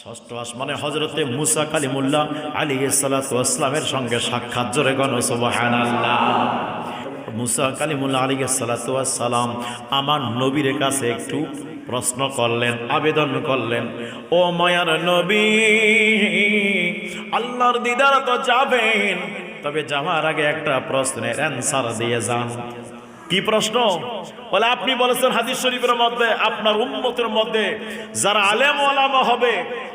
ষষ্ঠ আসমানে হজরতে মুসা কালিমুল্লাহ আলী সালাতামের সঙ্গে সাক্ষাৎ। জোরে গণ, সুবহানাল্লাহ। মুসা কালিমুল্লাহ আলী সালাতাম আমার নবীর কাছে একটু প্রশ্ন করলেন, আবেদন করলেন, ও মায়ার নবী, আল্লাহর দিদার তো যাবেন, তবে যাওয়ার আগে একটা প্রশ্নের অ্যান্সার দিয়ে যান। কি প্রশ্ন? বলে, আপনি বলেছেন হাদিস শরীফের মধ্যে, আপনার উন্মতের মধ্যে যারা আলেম ওলামা হবে,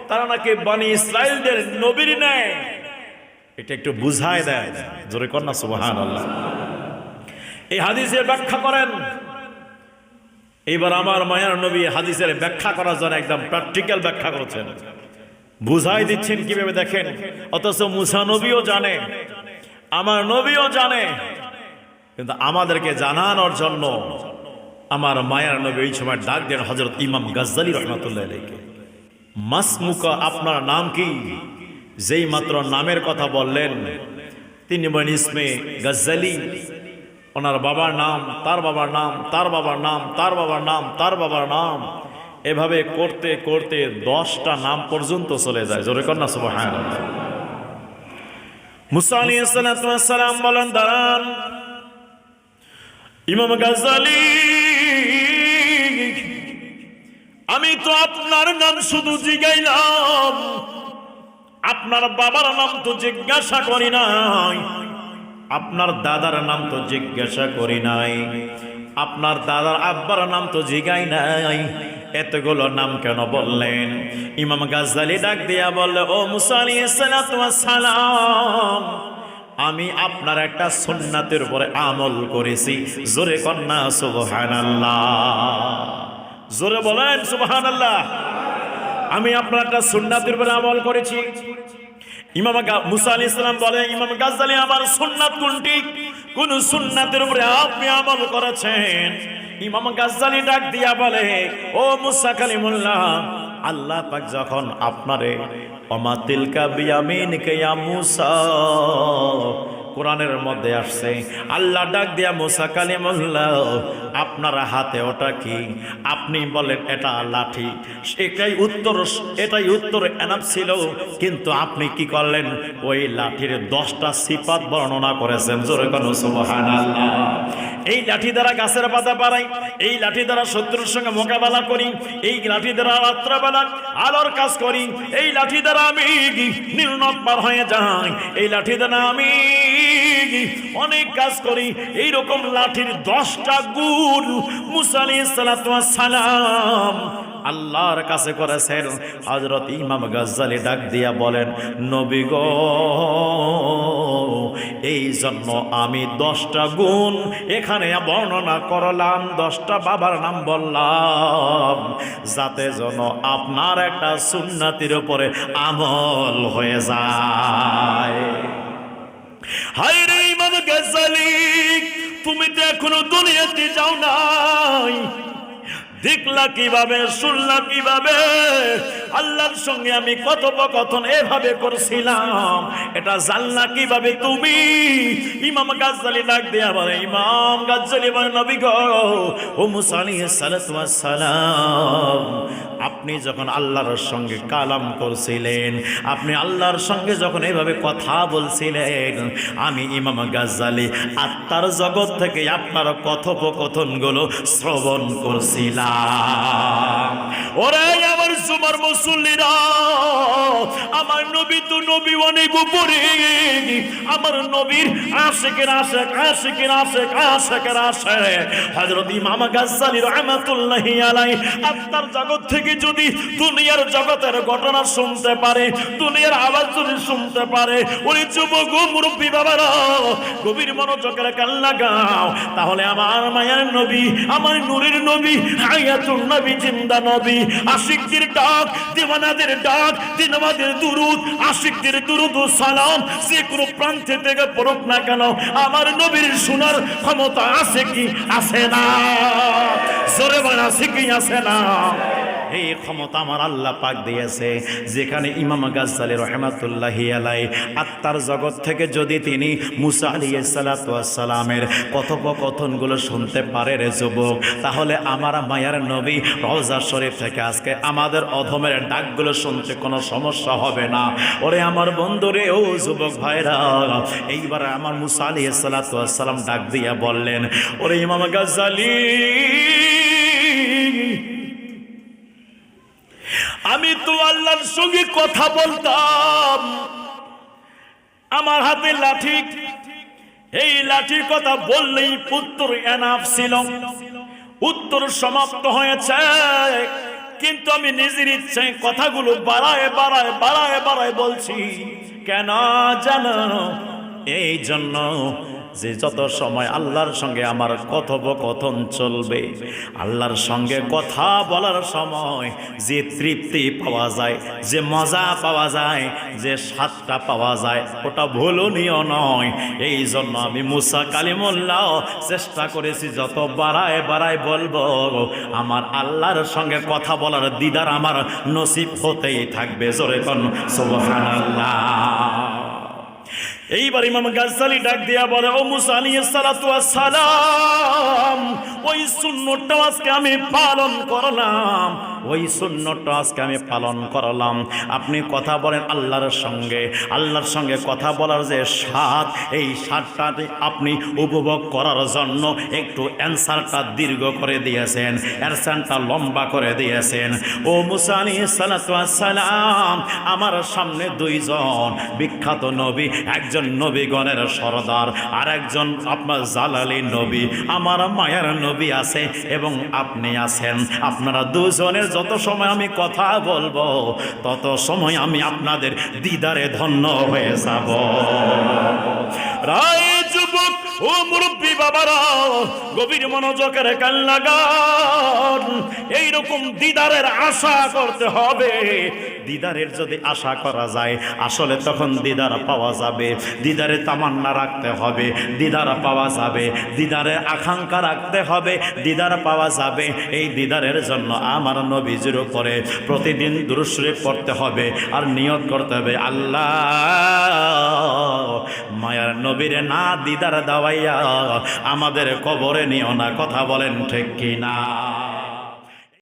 তারা নাকি বানি ইসরায়েলদের নবীর নেয় এটা একটু বুঝায় দেয়। জোরে কন্যা সুবহান আল্লাহ এই হাদিসের ব্যাখ্যা করেন। এইবার আমার মায়ার নবী হাদিসের ব্যাখ্যা করার জন্য একদম প্র্যাকটিক্যাল ব্যাখ্যা করেছেন। বুঝাই দিচ্ছেন কীভাবে দেখেন? অথচ মুসা নবীও জানে, আমার নবীও জানে কিন্তু আমাদেরকে জানানোর জন্য আমার মায়ার নবী সময় ডাক দেন হজরত ইমাম গাজ্জালি রহমতুল্লাহ আলাইকে মাসমুকা, আপনার নাম কি? যেই মাত্র নামের কথা বললেন, তিনি বলেন, ইসমে গাজ্জালি। ওনার বাবার নাম, তার বাবার নাম, তার বাবার নাম, তার বাবার নাম, তার বাবার নাম। এভাবে করতে করতে দশটা নাম পর্যন্ত চলে যায়। জোরে কন্যা সুবাহ মুসা আলী সালাম বলেন, দাঁড়ান। ইমাম গাজালি আমি তো আপনার নাম শুধু জিগাইলাম। আপনার বাবার নাম তো জিজ্ঞাসা করি নাই। আপনার দাদার নাম তো জিজ্ঞাসা করি নাই। আপনার দাদার আব্বার নাম তো জিগাই নাই। এতগুলো নাম কেন বললেন? ইমাম গাজালি ডাক দিয়া বললে, ও মুসালি সালাম আমি আপনার একটা সুন্নাতের উপরে আমল করেছি। জোরে কন্যা, সুবহানাল্লাহ। জোরে বলেন, সুবহানাল্লাহ। আমি আপনার একটা সুন্নাতের উপরে আমল করেছি। মুসা আলী ইসলাম বলে, ইমাম আমার কোনটি? কোন সুন্নাতের উপরে আপনি আমল করেছেন? ডাক দিয়া বলে, ও আল্লাহ যখন আপনারে অমাতিলকা বিয়ামিন কেয়া মুসা। কোরআনের মধ্যে আসছে। আল্লাহ ডাক দিয়া মুসা কালিমুল্লাহ, আপনার হাতে ওটা কি? আপনি বলেন, এটা লাঠি এটাই উত্তর এটাই উত্তর এনাফ ছিল। কিন্তু আপনি কি করলেন? ওই লাঠির দশটা সিপাত বর্ণনা করেছেন। জোরে এই লাঠি দ্বারা গাছের পাতা পাড়াই এই লাঠি দ্বারা শত্রুর সঙ্গে মোকাবেলা করি, এই লাঠি দ্বারা রাত্রবেলা আলোর কাজ করি, এই লাঠি দ্বারা আমি নীলনদ পার হয়ে যাই, এই লাঠি দ্বারা আমি অনেক কাজ করি এই রকম লাঠির দশটা গুণ মুসালি সালাম আল্লাহর কাছে করেছেন। হজরত ইমাম গাজ্জালি ডাক দিয়া বলেন, নবী এই জন্য আমি দশটা গুণ এখানে বর্ণনা করলাম, দশটা বাবার নাম বললাম, যাতে যেন আপনার একটা সুন্নাতির উপরে আমল হয়ে যায়। হায় রে ইমাম গাজ্জালি তুমি তো এখনও দুনিয়াতে যাও নাই। দেখলা কীভাবে শুনলা কীভাবে? আল্লাহর সঙ্গে আমি কথোপকথন এভাবে করছিলাম। এটা জানলা কীভাবে তুমি? ইমাম গাজ্জালি ডাক দেয়া বলে, ইমাম গাজ্জালি বলে নবী গো। ও মুসা আলাইহিস সালাতু ওয়াস সালাম, আপনি যখন আল্লাহর সঙ্গে কালাম করছিলেন, আপনি আল্লাহর সঙ্গে যখন এভাবে কথা বলছিলেন, আমি ইমাম গাজ্জালি আত্মার জগৎ থেকে আপনার কথোপকথনগুলো শ্রবণ করছিলাম। ওরে সুমার মুসল্লিরা আমার নবী তো নবী অনেক উপরে। আমার নবীর আশেকের আশেক আশেকের আশেক আশেকের আশেক। হযরত ইমাম গাজ্জালি রাহমাতুল্লাহি আলাই আত্মার জগৎ থেকে যদি দুনিয়ার জগতের ঘটনা শুনতে পারে, দুনিয়ার আওয়াজ যদি শুনতে পারে ওই যুবক মুরব্বী বাবারা, গভীর মনোযোগের কান লাগাও। তাহলে আমার মায়ের নবী, আমার নূরের নবী, হায়াতুন নবী, জিন্দা নবী, আশিকদের ডাক, দিওয়ানাদের ডাক দিনমাদের দুরুদ আশিকদের দুরুদ সালাম যে কোনো প্রান্তে থেকে পড়ুক না কেন, আমার নবীর শোনার ক্ষমতা আছে কি? আছে না। জোরে বাড়া আছে কি? আছে না। এই ক্ষমতা আমার আল্লাহ পাক দিয়েছে, যেখানে ইমাম গাজ্জালি রহমাতুল্লাহ আলাই আত্মার জগৎ থেকে যদি তিনি মুসা আলী সালামের কথোপকথনগুলো শুনতে পারে রে যুবক, তাহলে আমার মায়ার নবী রওজা শরীফ থেকে আজকে আমাদের অধমের ডাকগুলো শুনতে কোনো সমস্যা হবে না। ওরে আমার বন্ধুরে ও যুবক ভাইরা, এইবার আমার মুসা আলী সালাম ডাক দিয়া বললেন, ওরে ইমাম গাজ্জালি আমি তো আল্লাহর সঙ্গে কথা বলতাম। আমার হাতে লাঠি। এই লাঠির কথা বললেই পুত্র এনাফ ছিল। উত্তর সমাপ্ত হয়েছে। কিন্তু আমি নিজের ইচ্ছায় কথাগুলো বাড়ায় বাড়ায় বাড়ায় বাড়ায় বলছি, কেন জানো এই জন্য যে যত সময় আল্লাহর সঙ্গে আমার কথোপকথন চলবে, আল্লাহর সঙ্গে কথা বলার সময় যে তৃপ্তি পাওয়া যায়, যে মজা পাওয়া যায়, যে স্বাদটা পাওয়া যায়, ওটা ভুলনীয় নয়। এই জন্য আমি মুসা কালিমুল্লাহ চেষ্টা করেছি যত বাড়ায় বাড়ায় বলব, আমার আল্লাহর সঙ্গে কথা বলার দিদার আমার নসিব হতেই থাকবে। জোরে কোন, সুবহানাল্লাহ। এইবার ইমাম গাজ্জালি ডাক দিয়া বলে, ও মুসা আলাইহিস সালাতু ওয়াস সালাম, ওই সুন্নতটা আজকে আমি পালন করলাম, ওই সুন্নতটা আজকে আমি পালন করলাম। আপনি কথা বলেন আল্লাহর সঙ্গে আল্লাহর সঙ্গে কথা বলার যে স্বাদ, এই স্বাদটা আপনি উপভোগ করার জন্য একটু অ্যান্সারটা দীর্ঘ করে দিয়েছেন, অ্যান্সারটা লম্বা করে দিয়েছেন। ও মুসা আলাইহিস সালাতু ওয়াস সালাম, আমার সামনে দুইজন বিখ্যাত নবী, একজন নবীগণের সরদার আর একজন আপনার জালালি নবী, আমার মায়ের নবী আছে এবং আপনি আছেন। আপনারা দুজনের যত সময় আমি কথা বলব, তত সময় আমি আপনাদের দিদারে ধন্য হয়ে যাব। রায় ও মুরব্বী বাবারা, গভীর মনোযোগের কান লাগান এইরকম দিদারের আশা করতে হবে। দিদারের যদি আশা করা যায়, আসলে তখন দিদার পাওয়া যাবে। দিদারে তামান্না রাখতে হবে, দিদার পাওয়া যাবে। দিদারে আকাঙ্ক্ষা রাখতে হবে, দিদার পাওয়া যাবে। এই দিদারের জন্য আমার নবীজির উপরে প্রতিদিন দুরুশ্রী পড়তে হবে আর নিয়ত করতে হবে, আল্লাহ, মায়ার নবীরে না দিদার দাওয়াইয়া আমাদের কবরে নিও না কথা বলেন ঠিক কিনা?